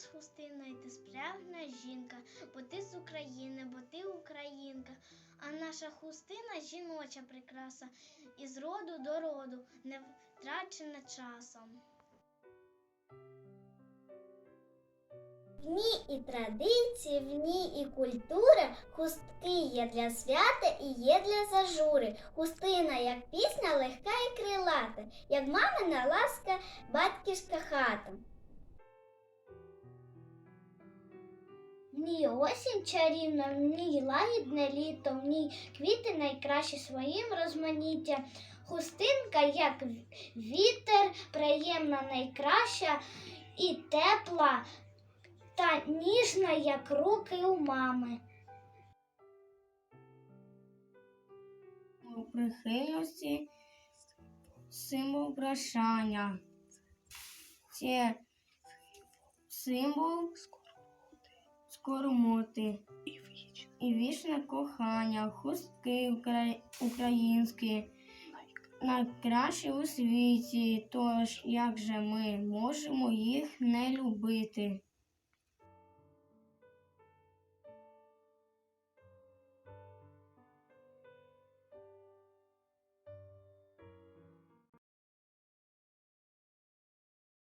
з хустиною, ти спрягна жінка, бо ти з України, бо ти українка. А наша хустина жіноча прикраса, із роду до роду, не втрачена часом. В ній і традиції, в ній і культура, хустки є для свята і є для зажури. Хустина, як пісня, легка і крилата, як мамина ласка, батьківська хата. Ній осінь чарівна, в ній лагідне літо, в ній квіти найкращі своїм розманіття. Хустинка, як вітер, приємна найкраща і тепла та ніжна, як руки у мами. у прихильності символ прощання. Це символ скормоти і вічне кохання, хустки укра- українські, найкращі у світі. Тож як же ми можемо їх не любити?